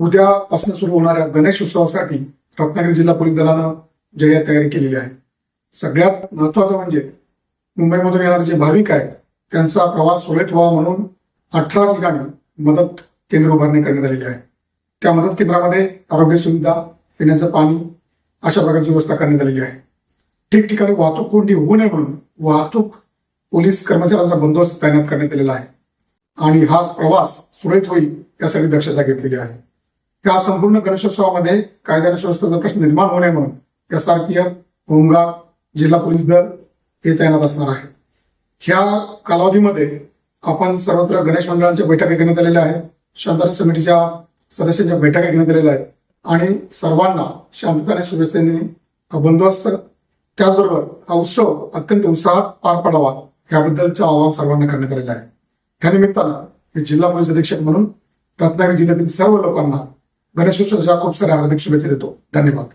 उद्यापासून सुरू होणाऱ्या गणेश उत्सवासाठी रत्नागिरी जिल्हा पोलीस दलानं जय्यत तयारी केलेली आहे. सगळ्यात महत्वाचं म्हणजे मुंबईमधून येणारे जे भाविक आहेत त्यांचा प्रवास सुरळीत व्हावा म्हणून अठरा ठिकाणी मदत केंद्र उभारणी करण्यात आलेली आहे. त्या मदत केंद्रामध्ये आरोग्य सुविधा पिण्याचं पाणी अशा प्रकारची व्यवस्था करण्यात आलेली आहे. ठिकठिकाणी वाहतूक कोंडी होऊ नये म्हणून वाहतूक पोलीस कर्मचाऱ्यांचा बंदोबस्त तैनात करण्यात आलेला आहे. आणि हा प्रवास सुरळीत होईल यासाठी दक्षता घेतलेली आहे. त्या संपूर्ण गणेशोत्सवामध्ये कायदा सुव्यवस्थेचा प्रश्न निर्माण होऊ नये म्हणून एफ होमगार्ड जिल्हा पोलीस दल हे तैनात असणार आहेत. ह्या कालावधीमध्ये आपण सर्वत्र गणेश मंडळांच्या बैठका घेण्यात आलेल्या आहेत शांतता समितीच्या सदस्यांच्या बैठका घेण्यात आलेल्या आहेत आणि सर्वांना शांतता आणि सुव्यवस्थेने बंदोबस्त त्याचबरोबर हा उत्सव अत्यंत उत्साहात पार पडावा याबद्दलचं आवाहन सर्वांना करण्यात आलेलं आहे. या निमित्तानं मी जिल्हा पोलीस अधीक्षक म्हणून रत्नागिरी जिल्ह्यातील सर्व लोकांना गणेशोत्सव खूप साऱ्या हार्दिक शुभेच्छा देतो. धन्यवाद.